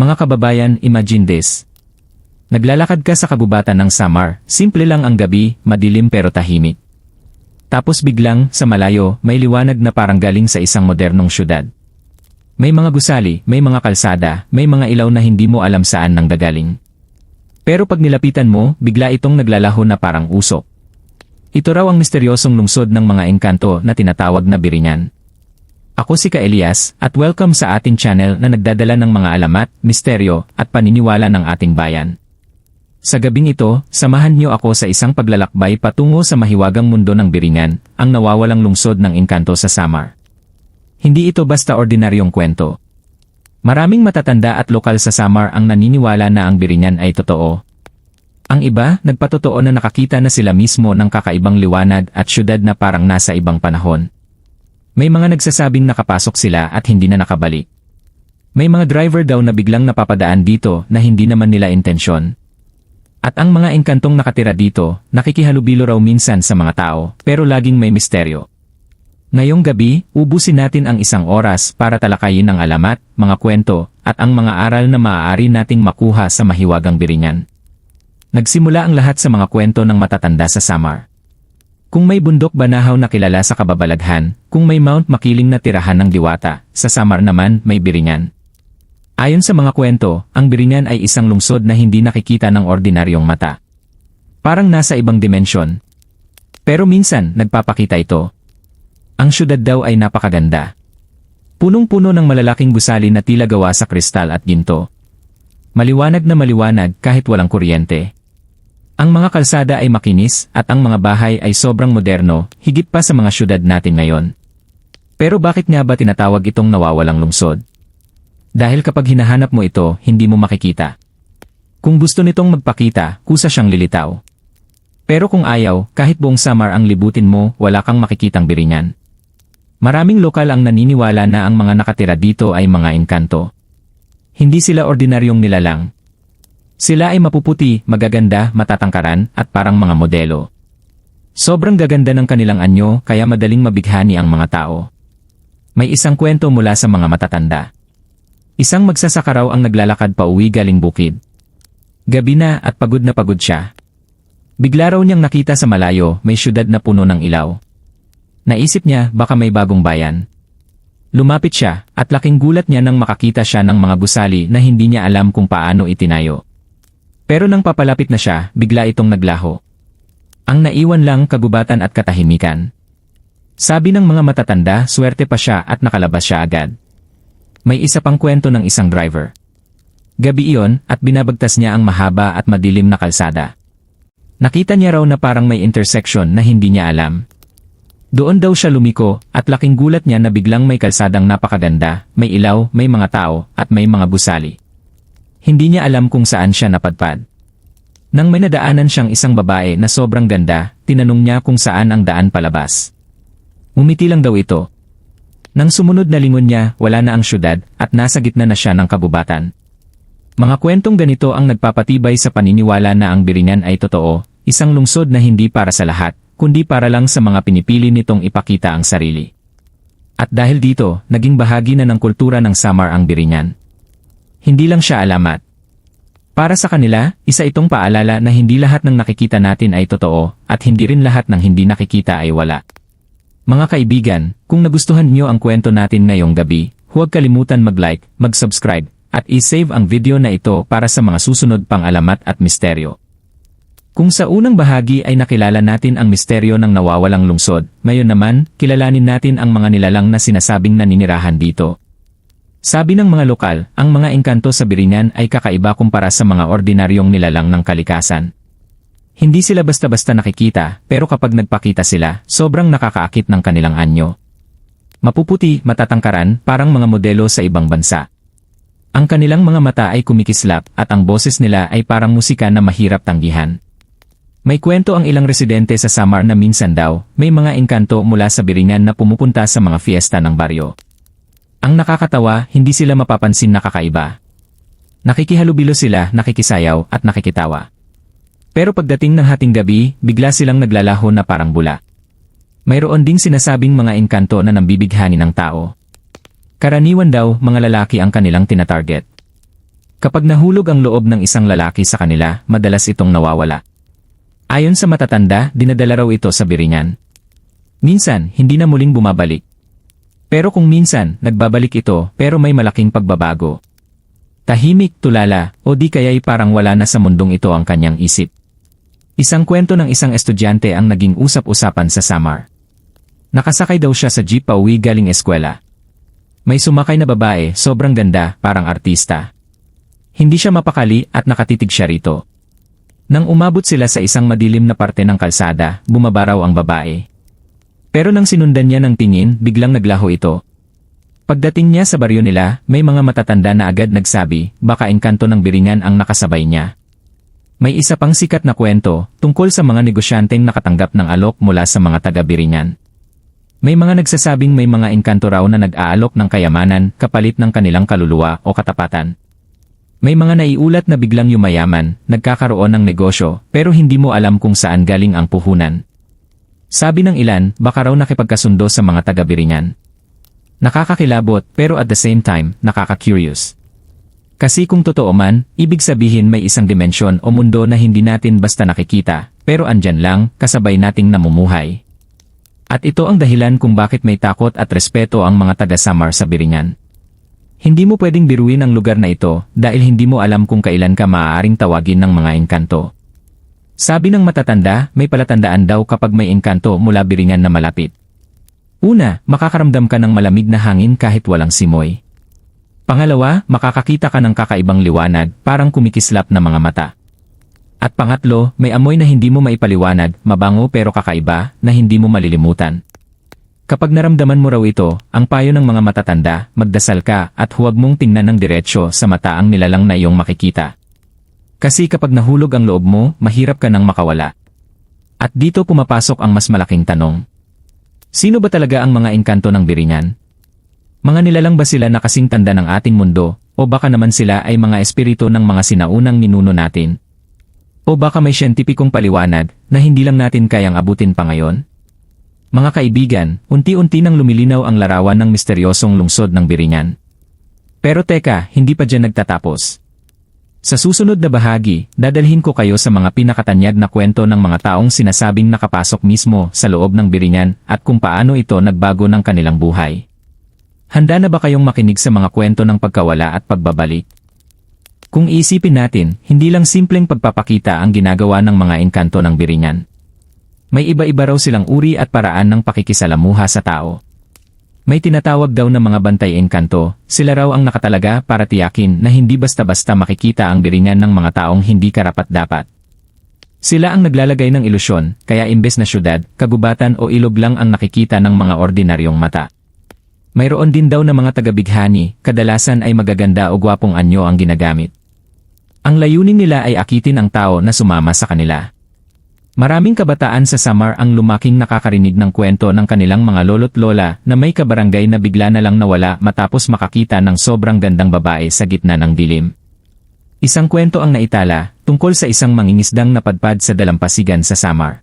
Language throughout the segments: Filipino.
Mga kababayan, imagine this. Naglalakad ka sa kabubatan ng Samar, simple lang ang gabi, madilim pero tahimik. Tapos biglang, sa malayo, may liwanag na parang galing sa isang modernong syudad. May mga gusali, may mga kalsada, may mga ilaw na hindi mo alam saan nang gagaling. Pero pag nilapitan mo, bigla itong naglalaho na parang usok. Ito raw ang misteryosong lungsod ng mga engkanto na tinatawag na Biringan. Ako si Ka Elias at welcome sa ating channel na nagdadala ng mga alamat, misteryo at paniniwala ng ating bayan. Sa gabing ito, samahan niyo ako sa isang paglalakbay patungo sa mahiwagang mundo ng Biringan, ang nawawalang lungsod ng engkanto sa Samar. Hindi ito basta ordinaryong kwento. Maraming matatanda at lokal sa Samar ang naniniwala na ang Biringan ay totoo. Ang iba, nagpatotoo na nakakita na sila mismo ng kakaibang liwanag at syudad na parang nasa ibang panahon. May mga nagsasabing nakapasok sila at hindi na nakabalik. May mga driver daw na biglang napapadaan dito na hindi naman nila intensyon. At ang mga engkantong nakatira dito, nakikihalubilo raw minsan sa mga tao, pero laging may misteryo. Ngayong gabi, ubusin natin ang isang oras para talakayin ang alamat, mga kwento, at ang mga aral na maaari nating makuha sa mahiwagang biringan. Nagsimula ang lahat sa mga kwento ng matatanda sa Samar. Kung may bundok banahaw na kilala sa kababalaghan, kung may Mount Makiling na tirahan ng diwata, sa Samar naman may biringan. Ayon sa mga kwento, ang Biringan ay isang lungsod na hindi nakikita ng ordinaryong mata. Parang nasa ibang dimensyon. Pero minsan, nagpapakita ito. Ang syudad daw ay napakaganda. Punong-puno ng malalaking gusali na tila gawa sa kristal at ginto. Maliwanag na maliwanag kahit walang kuryente. Ang mga kalsada ay makinis at ang mga bahay ay sobrang moderno, higit pa sa mga syudad natin ngayon. Pero bakit nga ba tinatawag itong nawawalang lungsod? Dahil kapag hinahanap mo ito, hindi mo makikita. Kung gusto nitong magpakita, kusa siyang lilitaw. Pero kung ayaw, kahit buong summer ang libutin mo, wala kang makikitang biringan. Maraming lokal ang naniniwala na ang mga nakatira dito ay mga engkanto. Hindi sila ordinaryong nilalang. Sila ay mapuputi, magaganda, matatangkaran, at parang mga modelo. Sobrang gaganda ng kanilang anyo kaya madaling mabighani ang mga tao. May isang kwento mula sa mga matatanda. Isang magsasaka raw ang naglalakad pa uwi galing bukid. Gabi na at pagod na pagod siya. Bigla raw niyang nakita sa malayo may syudad na puno ng ilaw. Naisip niya baka may bagong bayan. Lumapit siya at laking gulat niya nang makakita siya ng mga gusali na hindi niya alam kung paano itinayo. Pero nang papalapit na siya, bigla itong naglaho. Ang naiwan lang kagubatan at katahimikan. Sabi ng mga matatanda, swerte pa siya at nakalabas siya agad. May isa pang kwento ng isang driver. Gabi iyon at binabagtas niya ang mahaba at madilim na kalsada. Nakita niya raw na parang may intersection na hindi niya alam. Doon daw siya lumiko at laking gulat niya na biglang may kalsadang napakaganda, may ilaw, may mga tao, at may mga gusali. Hindi niya alam kung saan siya napadpad. Nang may nadaanan siyang isang babae na sobrang ganda, tinanong niya kung saan ang daan palabas. Umiti lang daw ito, nang sumunod na lingon niya, wala na ang syudad at nasa gitna na siya ng kabubatan. Mga kwentong ganito ang nagpapatibay sa paniniwala na ang Biringan ay totoo, isang lungsod na hindi para sa lahat, kundi para lang sa mga pinipili nitong ipakita ang sarili. At dahil dito, naging bahagi na ng kultura ng Samar ang Biringan. Hindi lang siya alamat. Para sa kanila, isa itong paalala na hindi lahat ng nakikita natin ay totoo, at hindi rin lahat ng hindi nakikita ay wala. Mga kaibigan, kung nagustuhan niyo ang kwento natin ngayong gabi, huwag kalimutan mag-like, mag-subscribe, at i-save ang video na ito para sa mga susunod pang alamat at misteryo. Kung sa unang bahagi ay nakilala natin ang misteryo ng nawawalang lungsod, ngayon naman, kilalanin natin ang mga nilalang na sinasabing naninirahan dito. Sabi ng mga lokal, ang mga engkanto sa Biringan ay kakaiba kumpara sa mga ordinaryong nilalang ng kalikasan. Hindi sila basta-basta nakikita, pero kapag nagpakita sila, sobrang nakakaakit ng kanilang anyo. Mapuputi, matatangkaran, parang mga modelo sa ibang bansa. Ang kanilang mga mata ay kumikislap at ang boses nila ay parang musika na mahirap tanggihan. May kwento ang ilang residente sa Samar na minsan daw, may mga engkanto mula sa Biringan na pumupunta sa mga fiesta ng baryo. Ang nakakatawa, hindi sila mapapansin na kakaiba. Nakikihalubilo sila, nakikisayaw, at nakikitawa. Pero pagdating ng hating gabi, bigla silang naglalaho na parang bula. Mayroon ding sinasabing mga engkanto na nambibighani ng tao. Karaniwan daw, mga lalaki ang kanilang tinatarget. Kapag nahulog ang loob ng isang lalaki sa kanila, madalas itong nawawala. Ayon sa matatanda, dinadala raw ito sa biringan. Minsan, hindi na muling bumabalik. Pero kung minsan, nagbabalik ito pero may malaking pagbabago. Tahimik, tulala, o di kaya'y parang wala na sa mundong ito ang kanyang isip. Isang kwento ng isang estudyante ang naging usap-usapan sa Samar. Nakasakay daw siya sa jeep pauwi galing eskwela. May sumakay na babae, sobrang ganda, parang artista. Hindi siya mapakali at nakatitig siya rito. Nang umabot sila sa isang madilim na parte ng kalsada, bumaba raw ang babae. Pero nang sinundan niya ng tingin, biglang naglaho ito. Pagdating niya sa baryo nila, may mga matatanda na agad nagsabi, baka engkanto ng biringan ang nakasabay niya. May isa pang sikat na kwento, tungkol sa mga negosyanteng nakatanggap ng alok mula sa mga taga-biringan. May mga nagsasabing may mga engkanto raw na nag-aalok ng kayamanan kapalit ng kanilang kaluluwa o katapatan. May mga naiulat na biglang yumayaman, nagkakaroon ng negosyo, pero hindi mo alam kung saan galing ang puhunan. Sabi ng ilan, baka raw nakipagkasundo sa mga taga-biringan. Nakakakilabot, pero at the same time, nakaka-curious. Kasi kung totoo man, ibig sabihin may isang dimensyon o mundo na hindi natin basta nakikita, pero andyan lang, kasabay nating namumuhay. At ito ang dahilan kung bakit may takot at respeto ang mga taga-Samar sa Biringan. Hindi mo pwedeng biruin ang lugar na ito dahil hindi mo alam kung kailan ka maaaring tawagin ng mga engkanto. Sabi ng matatanda, may palatandaan daw kapag may engkanto mula biringan na malapit. Una, makakaramdam ka ng malamig na hangin kahit walang simoy. Pangalawa, makakakita ka ng kakaibang liwanag, parang kumikislap na mga mata. At pangatlo, may amoy na hindi mo maipaliwanag, mabango pero kakaiba, na hindi mo malilimutan. Kapag naramdaman mo raw ito, ang payo ng mga matatanda, magdasal ka at huwag mong tingnan ng diretsyo sa mata ang nilalang na iyong makikita. Kasi kapag nahulog ang loob mo, mahirap ka nang makawala. At dito pumapasok ang mas malaking tanong. Sino ba talaga ang mga engkanto ng biringan? Mga nilalang ba sila na kasing tanda ng ating mundo, o baka naman sila ay mga espiritu ng mga sinaunang ninuno natin? O baka may siyentipikong paliwanag na hindi lang natin kayang abutin pa ngayon? Mga kaibigan, unti-unti nang lumilinaw ang larawan ng misteryosong lungsod ng Biringan. Pero teka, hindi pa dyan nagtatapos. Sa susunod na bahagi, dadalhin ko kayo sa mga pinakatanyag na kwento ng mga taong sinasabing nakapasok mismo sa loob ng Biringan at kung paano ito nagbago ng kanilang buhay. Handa na ba kayong makinig sa mga kwento ng pagkawala at pagbabalik? Kung iisipin natin, hindi lang simpleng pagpapakita ang ginagawa ng mga engkanto ng Biringan. May iba-iba raw silang uri at paraan ng pakikisalamuha sa tao. May tinatawag daw na mga bantay engkanto, sila raw ang nakatalaga para tiyakin na hindi basta-basta makikita ang biringan ng mga taong hindi karapat-dapat. Sila ang naglalagay ng ilusyon, kaya imbes na syudad, kagubatan o ilog lang ang nakikita ng mga ordinaryong mata. Mayroon din daw na mga tagabighani, kadalasan ay magaganda o gwapong anyo ang ginagamit. Ang layunin nila ay akitin ang tao na sumama sa kanila. Maraming kabataan sa Samar ang lumaking nakakarinig ng kwento ng kanilang mga lolo't lola na may kabarangay na bigla na lang nawala matapos makakita ng sobrang gandang babae sa gitna ng dilim. Isang kwento ang naitala tungkol sa isang mangingisdang napadpad sa dalampasigan sa Samar.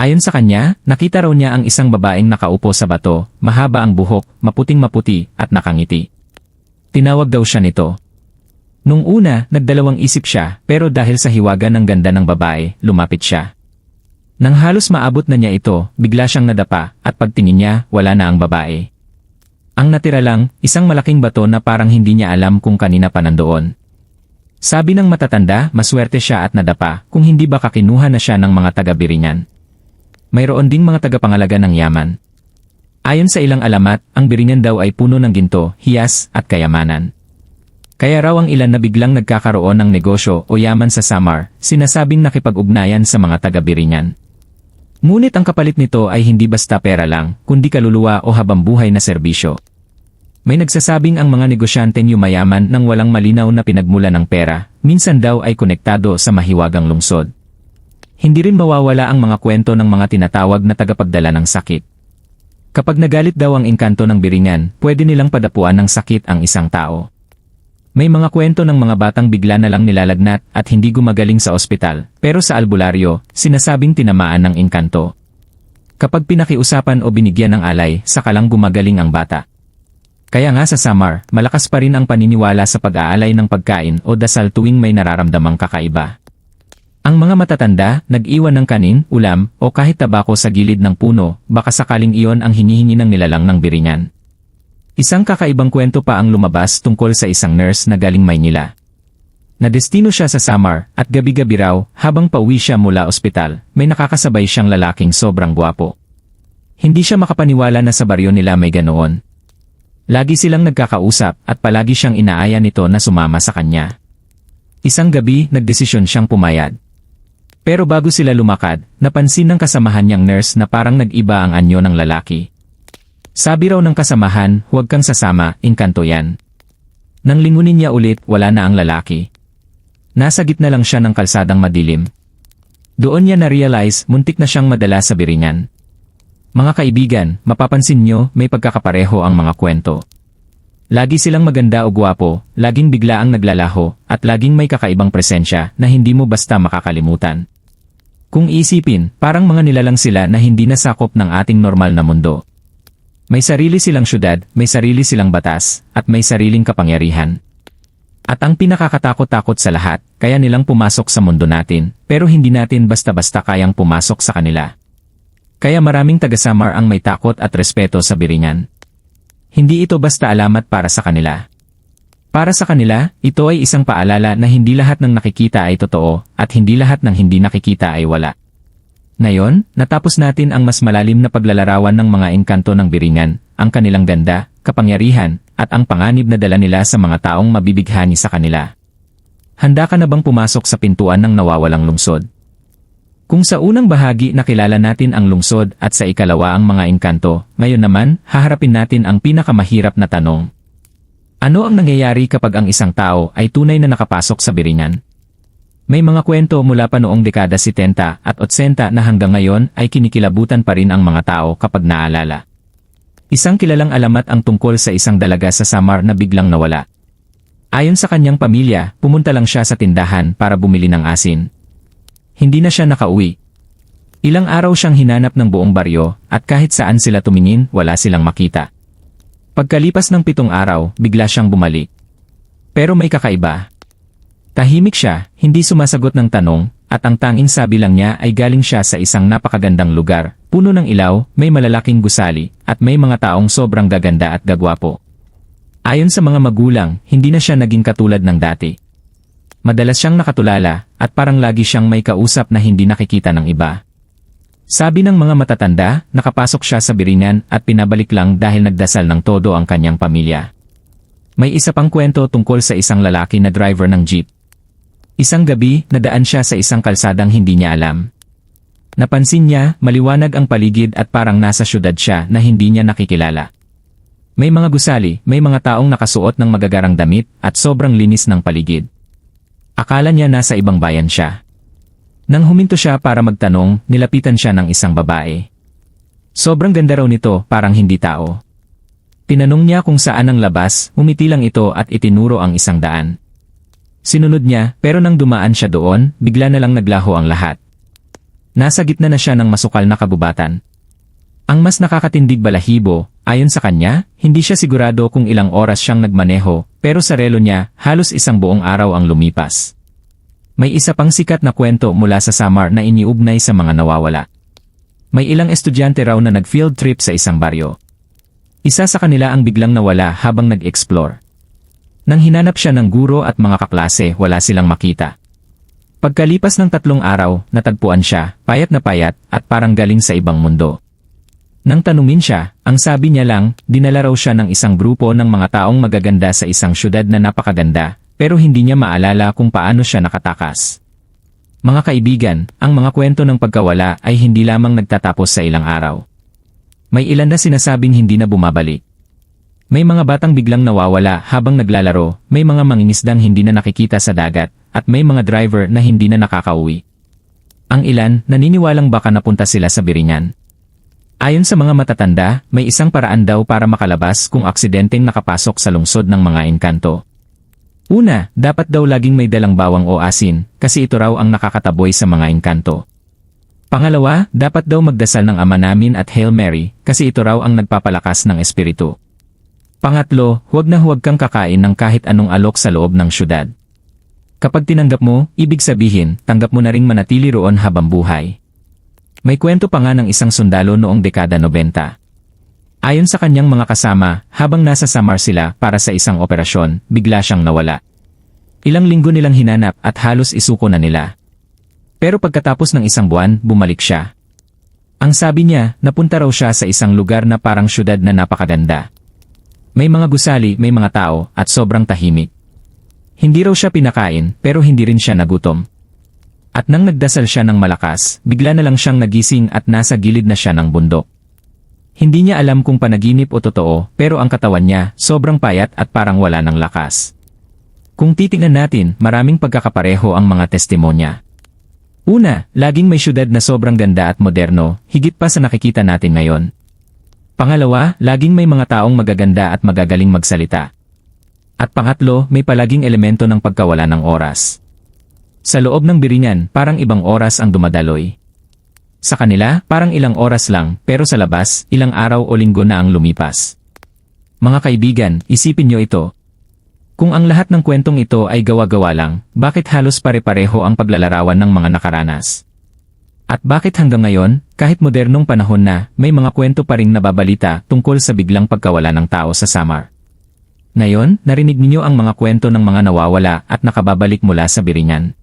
Ayon sa kanya, nakita raw niya ang isang babaeng nakaupo sa bato, mahaba ang buhok, maputing maputi, at nakangiti. Tinawag daw siya nito. Nung una, nagdalawang isip siya, pero dahil sa hiwaga ng ganda ng babae, lumapit siya. Nang halos maabot na niya ito, bigla siyang nadapa, at pagtingin niya, wala na ang babae. Ang natira lang, isang malaking bato na parang hindi niya alam kung kanina pa nandoon. Sabi ng matatanda, maswerte siya at nadapa, kung hindi baka kinuha na siya ng mga taga-biringan. Mayroon ding mga tagapangalaga ng yaman. Ayon sa ilang alamat, ang biringan daw ay puno ng ginto, hiyas, at kayamanan. Kaya raw ang ilan na biglang nagkakaroon ng negosyo o yaman sa Samar, sinasabing nakipag-ugnayan sa mga taga-biringan. Ngunit ang kapalit nito ay hindi basta pera lang, kundi kaluluwa o habambuhay na serbisyo. May nagsasabing ang mga negosyanteng yumayaman ng walang malinaw na pinagmula ng pera, minsan daw ay konektado sa mahiwagang lungsod. Hindi rin mawawala ang mga kwento ng mga tinatawag na tagapagdala ng sakit. Kapag nagalit daw ang engkanto ng biringan, pwede nilang padapuan ng sakit ang isang tao. May mga kwento ng mga batang bigla na lang nilalagnat at hindi gumagaling sa ospital, pero sa albularyo, sinasabing tinamaan ng engkanto. Kapag pinakiusapan o binigyan ng alay, saka lang gumagaling ang bata. Kaya nga sa Samar, malakas pa rin ang paniniwala sa pag-aalay ng pagkain o dasal tuwing may nararamdamang kakaiba. Ang mga matatanda, nag-iwan ng kanin, ulam, o kahit tabako sa gilid ng puno, baka sakaling iyon ang hinihingi ng nilalang ng biringan. Isang kakaibang kwento pa ang lumabas tungkol sa isang nurse na galing Maynila. Nadestino siya sa Samar, at gabi-gabi raw, habang pauwi siya mula ospital, may nakakasabay siyang lalaking sobrang gwapo. Hindi siya makapaniwala na sa baryo nila may ganoon. Lagi silang nagkakausap at palagi siyang inaaya nito na sumama sa kanya. Isang gabi, nagdesisyon siyang pumayad. Pero bago sila lumakad, napansin ng kasamahan niyang nurse na parang nag-iba ang anyo ng lalaki. Sabi raw ng kasamahan, huwag kang sasama, inkanto yan. Nang lingunin niya ulit, wala na ang lalaki. Nasa gitna lang siya ng kalsadang madilim. Doon niya na-realize, muntik na siyang madala sa biringan. Mga kaibigan, mapapansin nyo, may pagkakapareho ang mga kwento. Lagi silang maganda o gwapo, laging bigla ang naglalaho, at laging may kakaibang presensya na hindi mo basta makakalimutan. Kung isipin, parang mga nilalang sila na hindi nasakop ng ating normal na mundo. May sarili silang syudad, may sarili silang batas, at may sariling kapangyarihan. At ang pinakakatakot-takot sa lahat, kaya nilang pumasok sa mundo natin, pero hindi natin basta-basta kayang pumasok sa kanila. Kaya maraming taga-Samar ang may takot at respeto sa biringan. Hindi ito basta alamat para sa kanila. Para sa kanila, ito ay isang paalala na hindi lahat ng nakikita ay totoo at hindi lahat ng hindi nakikita ay wala. Ngayon, natapos natin ang mas malalim na paglalarawan ng mga engkanto ng biringan, ang kanilang ganda, kapangyarihan, at ang panganib na dala nila sa mga taong mabibighani sa kanila. Handa ka na bang pumasok sa pintuan ng nawawalang lungsod? Kung sa unang bahagi nakilala natin ang lungsod at sa ikalawa ang mga engkanto, ngayon naman, haharapin natin ang pinakamahirap na tanong. Ano ang nangyayari kapag ang isang tao ay tunay na nakapasok sa biringan? May mga kwento mula pa noong dekada 70 at 80 na hanggang ngayon ay kinikilabutan pa rin ang mga tao kapag naalala. Isang kilalang alamat ang tungkol sa isang dalaga sa Samar na biglang nawala. Ayon sa kanyang pamilya, pumunta lang siya sa tindahan para bumili ng asin. Hindi na siya nakauwi. Ilang araw siyang hinanap ng buong baryo at kahit saan sila tumingin, wala silang makita. Pagkalipas ng pitong araw, bigla siyang bumalik. Pero may kakaiba. Tahimik siya, hindi sumasagot ng tanong, at ang tanging sabi lang niya ay galing siya sa isang napakagandang lugar, puno ng ilaw, may malalaking gusali, at may mga taong sobrang gaganda at gagwapo. Ayon sa mga magulang, hindi na siya naging katulad ng dati. Madalas siyang nakatulala, at parang lagi siyang may kausap na hindi nakikita ng iba. Sabi ng mga matatanda, nakapasok siya sa biringan at pinabalik lang dahil nagdasal ng todo ang kanyang pamilya. May isa pang kwento tungkol sa isang lalaki na driver ng jeep. Isang gabi, nadaan siya sa isang kalsadang hindi niya alam. Napansin niya, maliwanag ang paligid at parang nasa syudad siya na hindi niya nakikilala. May mga gusali, may mga taong nakasuot ng magagarang damit at sobrang linis ng paligid. Akala niya nasa ibang bayan siya. Nang huminto siya para magtanong, nilapitan siya ng isang babae. Sobrang ganda raw nito, parang hindi tao. Tinanong niya kung saan ang labas, umiti lang ito at itinuro ang isang daan. Sinunod niya, pero nang dumaan siya doon, bigla na lang naglaho ang lahat. Nasa gitna na siya ng masukal na kabubatan. Ang mas nakakatindig balahibo, ayon sa kanya, hindi siya sigurado kung ilang oras siyang nagmaneho, pero sa relo niya, halos isang buong araw ang lumipas. May isa pang sikat na kwento mula sa Samar na iniugnay sa mga nawawala. May ilang estudyante raw na nag-field trip sa isang baryo. Isa sa kanila ang biglang nawala habang nag-explore. Nang hinanap siya ng guro at mga kaklase, wala silang makita. Pagkalipas ng tatlong araw, natagpuan siya, payat na payat, at parang galing sa ibang mundo. Nang tanungin siya, ang sabi niya lang, dinala raw siya ng isang grupo ng mga taong magaganda sa isang syudad na napakaganda, pero hindi niya maalala kung paano siya nakatakas. Mga kaibigan, ang mga kwento ng pagkawala ay hindi lamang nagtatapos sa ilang araw. May ilan na sinasabing hindi na bumabalik. May mga batang biglang nawawala habang naglalaro, may mga mangingisdang hindi na nakikita sa dagat, at may mga driver na hindi na nakakauwi. Ang ilan, naniniwalang baka napunta sila sa biringan. Ayon sa mga matatanda, may isang paraan daw para makalabas kung aksidenteng nakapasok sa lungsod ng mga engkanto. Una, dapat daw laging may dalang bawang o asin, kasi ito raw ang nakakataboy sa mga engkanto. Pangalawa, dapat daw magdasal ng Ama Namin at Hail Mary, kasi ito raw ang nagpapalakas ng espiritu. Pangatlo, huwag na huwag kang kakain ng kahit anong alok sa loob ng syudad. Kapag tinanggap mo, ibig sabihin, tanggap mo na ring manatili roon habang buhay. May kwento pa nga ng isang sundalo noong dekada 90. Ayon sa kanyang mga kasama, habang nasa Samar sila para sa isang operasyon, bigla siyang nawala. Ilang linggo nilang hinanap at halos isuko na nila. Pero pagkatapos ng isang buwan, bumalik siya. Ang sabi niya, napunta raw siya sa isang lugar na parang syudad na napakaganda. May mga gusali, may mga tao, at sobrang tahimik. Hindi raw siya pinakain, pero hindi rin siya nagutom. At nang nagdasal siya ng malakas, bigla na lang siyang nagising at nasa gilid na siya ng bundok. Hindi niya alam kung panaginip o totoo, pero ang katawan niya, sobrang payat at parang wala ng lakas. Kung titingnan natin, maraming pagkakapareho ang mga testimonya. Una, laging may syudad na sobrang ganda at moderno, higit pa sa nakikita natin ngayon. Pangalawa, laging may mga taong magaganda at magagaling magsalita. At pangatlo, may palaging elemento ng pagkawala ng oras. Sa loob ng biringan, parang ibang oras ang dumadaloy. Sa kanila, parang ilang oras lang, pero sa labas, ilang araw o linggo na ang lumipas. Mga kaibigan, isipin nyo ito. Kung ang lahat ng kwentong ito ay gawa-gawa lang, bakit halos pare-pareho ang paglalarawan ng mga nakaranas? At bakit hanggang ngayon, kahit modernong panahon na, may mga kwento pa ring nababalita tungkol sa biglang pagkawala ng tao sa Samar? Ngayon, narinig ninyo ang mga kwento ng mga nawawala at nakababalik mula sa biringan.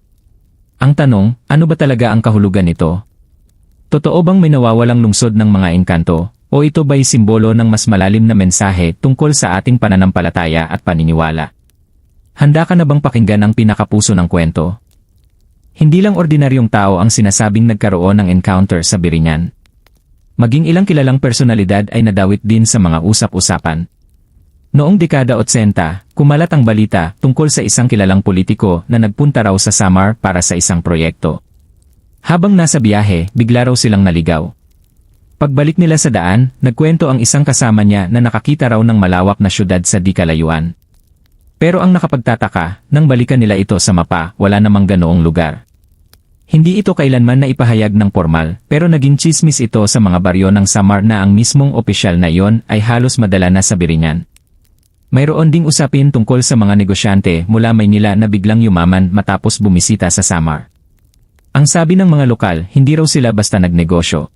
Ang tanong, ano ba talaga ang kahulugan nito? Totoo bang may nawawalang lungsod ng mga engkanto, o ito ba'y simbolo ng mas malalim na mensahe tungkol sa ating pananampalataya at paniniwala? Handa ka na bang pakinggan ang pinakapuso ng kwento? Hindi lang ordinaryong tao ang sinasabing nagkaroon ng encounter sa Biringan. Maging ilang kilalang personalidad ay nadawit din sa mga usap-usapan. Noong dekada 80, kumalat ang balita tungkol sa isang kilalang politiko na nagpunta raw sa Samar para sa isang proyekto. Habang nasa biyahe, bigla raw silang naligaw. Pagbalik nila sa daan, nagkwento ang isang kasama niya na nakakita raw ng malawak na syudad sa di kalayuan. Pero ang nakapagtataka, nang balikan nila ito sa mapa, wala namang ganoong lugar. Hindi ito kailanman na ipahayag ng formal, pero naging chismis ito sa mga baryo ng Samar na ang mismong opisyal na iyon ay halos madala na sa biringan. Mayroon ding usapin tungkol sa mga negosyante mula Maynila na biglang yumaman matapos bumisita sa Samar. Ang sabi ng mga lokal, hindi raw sila basta nagnegosyo.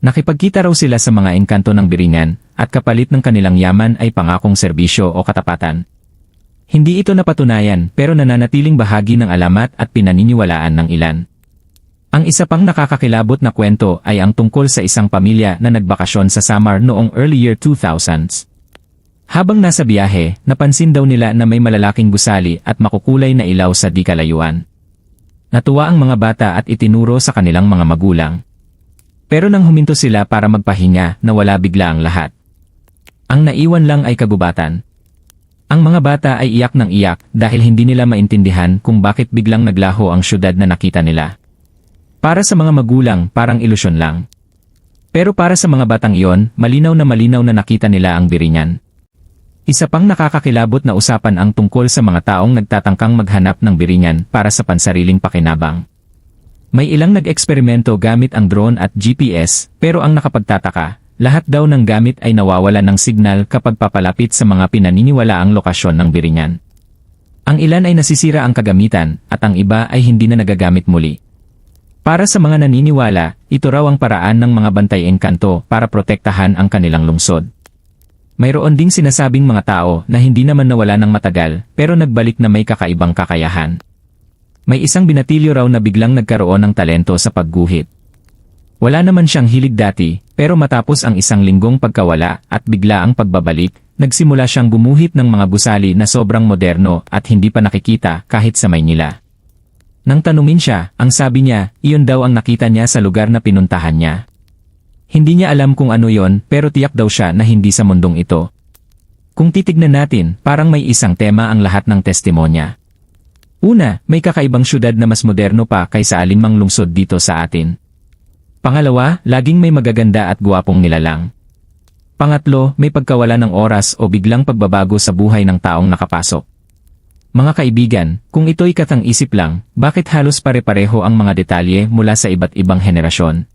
Nakipagkita raw sila sa mga engkanto ng biringan, at kapalit ng kanilang yaman ay pangakong serbisyo o katapatan. Hindi ito napatunayan pero nananatiling bahagi ng alamat at pinaniniwalaan ng ilan. Ang isa pang nakakakilabot na kwento ay ang tungkol sa isang pamilya na nagbakasyon sa Samar noong early year 2000s. Habang nasa biyahe, napansin daw nila na may malalaking gusali at makukulay na ilaw sa di kalayuan. Natuwa ang mga bata at itinuro sa kanilang mga magulang. Pero nang huminto sila para magpahinga, nawala bigla ang lahat. Ang naiwan lang ay kagubatan. Ang mga bata ay iyak ng iyak dahil hindi nila maintindihan kung bakit biglang naglaho ang syudad na nakita nila. Para sa mga magulang, parang ilusyon lang. Pero para sa mga batang iyon, malinaw na malinaw na nakita nila ang biringan. Isa pang nakakakilabot na usapan ang tungkol sa mga taong nagtatangkang maghanap ng biringan para sa pansariling pakinabang. May ilang nag-eksperimento gamit ang drone at GPS, pero ang nakapagtataka, lahat daw ng gamit ay nawawala ng signal kapag papalapit sa mga pinaniniwalaang lokasyon ng biringan. Ang ilan ay nasisira ang kagamitan at ang iba ay hindi na nagagamit muli. Para sa mga naniniwala, ito raw ang paraan ng mga bantay engkanto para protektahan ang kanilang lungsod. Mayroon ding sinasabing mga tao na hindi naman nawala ng matagal pero nagbalik na may kakaibang kakayahan. May isang binatilyo raw na biglang nagkaroon ng talento sa pagguhit. Wala naman siyang hilig dati, pero matapos ang isang linggong pagkawala at bigla ang pagbabalik, nagsimula siyang gumuhit ng mga gusali na sobrang moderno at hindi pa nakikita kahit sa Maynila. Nang tanungin siya, ang sabi niya, iyon daw ang nakita niya sa lugar na pinuntahan niya. Hindi niya alam kung ano yon pero tiyak daw siya na hindi sa mundong ito. Kung titignan natin, parang may isang tema ang lahat ng testimonya. Una, may kakaibang syudad na mas moderno pa kaysa alimang lungsod dito sa atin. Pangalawa, laging may magaganda at guwapong nilalang. Pangatlo, may pagkawala ng oras o biglang pagbabago sa buhay ng taong nakapasok. Mga kaibigan, kung ito'y katang isip lang, bakit halos pare-pareho ang mga detalye mula sa iba't ibang henerasyon?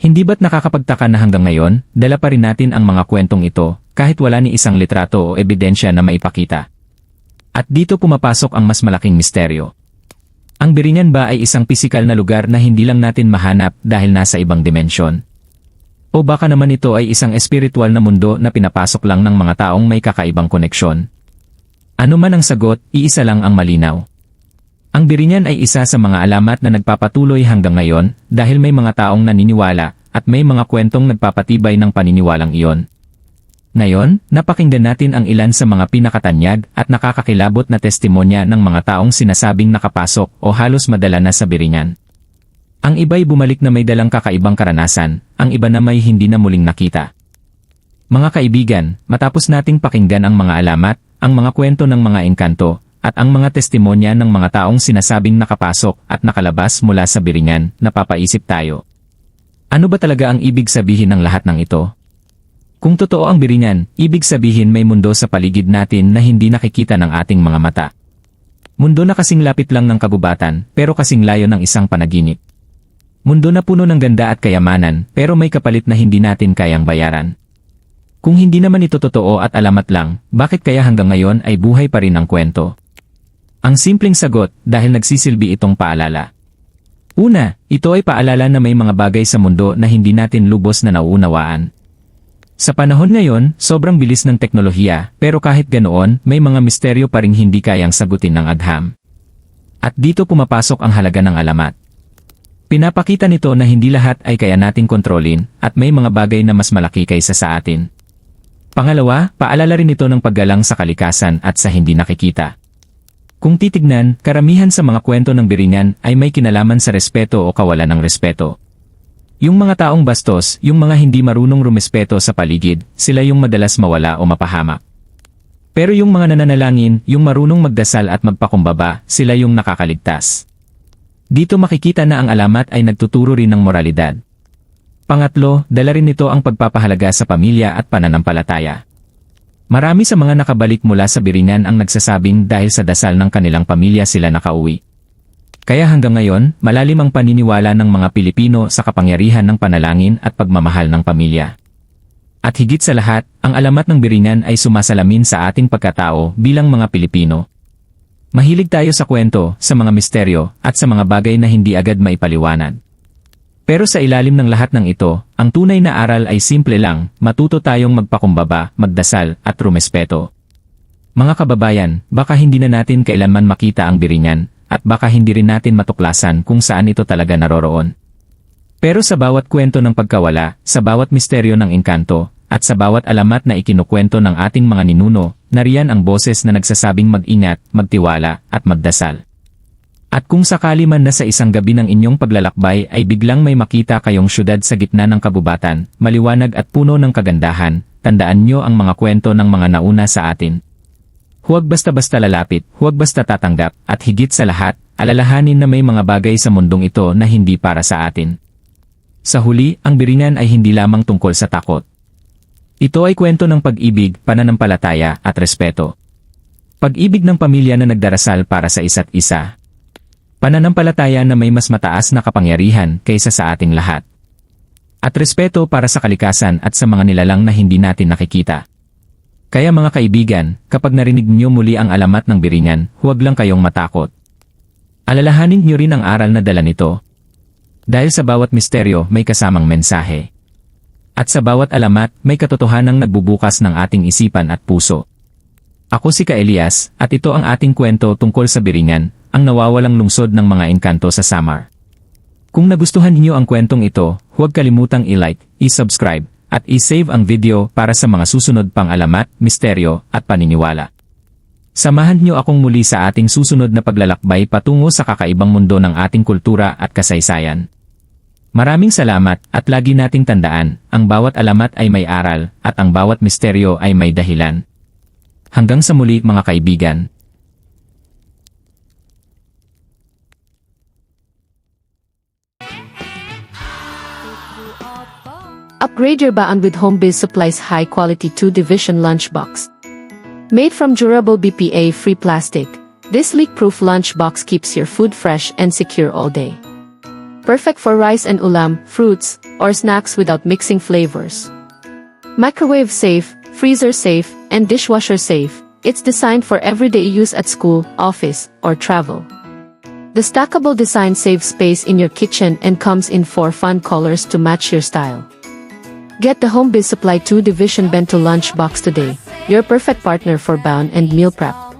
Hindi ba't nakakapagtaka na hanggang ngayon, dala pa rin natin ang mga kwentong ito, kahit wala ni isang litrato o ebidensya na maipakita. At dito pumapasok ang mas malaking misteryo. Ang Biringan ba ay isang pisikal na lugar na hindi lang natin mahanap dahil nasa ibang dimensyon? O baka naman ito ay isang espiritual na mundo na pinapasok lang ng mga taong may kakaibang koneksyon? Ano man ang sagot, iisa lang ang malinaw. Ang Biringan ay isa sa mga alamat na nagpapatuloy hanggang ngayon dahil may mga taong naniniwala at may mga kwentong nagpapatibay ng paniniwalang iyon. Ngayon, napakinggan natin ang ilan sa mga pinakatanyag at nakakakilabot na testimonya ng mga taong sinasabing nakapasok o halos madala na sa biringan. Ang iba'y bumalik na may dalang kakaibang karanasan, ang iba na may hindi na muling nakita. Mga kaibigan, matapos nating pakinggan ang mga alamat, ang mga kwento ng mga engkanto, at ang mga testimonya ng mga taong sinasabing nakapasok at nakalabas mula sa biringan, napapaisip tayo. Ano ba talaga ang ibig sabihin ng lahat ng ito? Kung totoo ang biringan, ibig sabihin may mundo sa paligid natin na hindi nakikita ng ating mga mata. Mundo na kasing lapit lang ng kabubatan, pero kasing layo ng isang panaginip. Mundo na puno ng ganda at kayamanan, pero may kapalit na hindi natin kayang bayaran. Kung hindi naman ito totoo at alamat lang, bakit kaya hanggang ngayon ay buhay pa rin ang kwento? Ang simpleng sagot, dahil nagsisilbi itong paalala. Una, ito ay paalala na may mga bagay sa mundo na hindi natin lubos na nauunawaan. Sa panahon ngayon, sobrang bilis ng teknolohiya, pero kahit ganoon, may mga misteryo pa ring hindi kayang sagutin ng agham. At dito pumapasok ang halaga ng alamat. Pinapakita nito na hindi lahat ay kaya nating kontrolin, at may mga bagay na mas malaki kaysa sa atin. Pangalawa, paalala rin ito ng paggalang sa kalikasan at sa hindi nakikita. Kung titignan, karamihan sa mga kwento ng biringan ay may kinalaman sa respeto o kawalan ng respeto. Yung mga taong bastos, yung mga hindi marunong rumespeto sa paligid, sila yung madalas mawala o mapahamak. Pero yung mga nananalangin, yung marunong magdasal at magpakumbaba, sila yung nakakaligtas. Dito makikita na ang alamat ay nagtuturo rin ng moralidad. Pangatlo, dala rin nito ang pagpapahalaga sa pamilya at pananampalataya. Marami sa mga nakabalik mula sa biringan ang nagsasabing dahil sa dasal ng kanilang pamilya sila nakauwi. Kaya hanggang ngayon, malalim ang paniniwala ng mga Pilipino sa kapangyarihan ng panalangin at pagmamahal ng pamilya. At higit sa lahat, ang alamat ng biringan ay sumasalamin sa ating pagkatao bilang mga Pilipino. Mahilig tayo sa kwento, sa mga misteryo, at sa mga bagay na hindi agad maipaliwanag. Pero sa ilalim ng lahat ng ito, ang tunay na aral ay simple lang, matuto tayong magpakumbaba, magdasal, at rumespeto. Mga kababayan, baka hindi na natin kailanman makita ang biringan, at baka hindi rin natin matuklasan kung saan ito talaga naroroon. Pero sa bawat kwento ng pagkawala, sa bawat misteryo ng engkanto, at sa bawat alamat na ikinukwento ng ating mga ninuno, nariyan ang boses na nagsasabing mag-ingat, magtiwala, at magdasal. At kung sakali man na sa isang gabi ng inyong paglalakbay ay biglang may makita kayong syudad sa gitna ng kabubatan, maliwanag at puno ng kagandahan, tandaan nyo ang mga kwento ng mga nauna sa atin. Huwag basta-basta lalapit, huwag basta tatanggap, at higit sa lahat, alalahanin na may mga bagay sa mundong ito na hindi para sa atin. Sa huli, ang biringan ay hindi lamang tungkol sa takot. Ito ay kwento ng pag-ibig, pananampalataya, at respeto. Pag-ibig ng pamilya na nagdarasal para sa isa't isa. Pananampalataya na may mas mataas na kapangyarihan kaysa sa ating lahat. At respeto para sa kalikasan at sa mga nilalang na hindi natin nakikita. Kaya mga kaibigan, kapag narinig niyo muli ang alamat ng biringan, huwag lang kayong matakot. Alalahanin niyo rin ang aral na dala nito. Dahil sa bawat misteryo may kasamang mensahe. At sa bawat alamat may katotohanang nagbubukas ng ating isipan at puso. Ako si Ka Elias, at ito ang ating kwento tungkol sa biringan, ang nawawalang lungsod ng mga engkanto sa Samar. Kung nagustuhan niyo ang kwentong ito, huwag kalimutang i-like, i-subscribe, at i-save ang video para sa mga susunod pang alamat, misteryo, at paniniwala. Samahan niyo akong muli sa ating susunod na paglalakbay patungo sa kakaibang mundo ng ating kultura at kasaysayan. Maraming salamat at lagi nating tandaan, ang bawat alamat ay may aral at ang bawat misteryo ay may dahilan. Hanggang sa muli mga kaibigan. Upgrade your baan with HomeBiz Supplies high quality 2 division lunchbox. Made from durable BPA free plastic, this leak proof lunchbox keeps your food fresh and secure all day. Perfect for rice and ulam, fruits, or snacks without mixing flavors. Microwave safe, freezer safe, and dishwasher safe. It's designed for everyday use at school, office, or travel. The stackable design saves space in your kitchen and comes in four fun colors to match your style. Get the Home Biz Supply 2 Division Bento Lunchbox today, your perfect partner for bound and meal prep.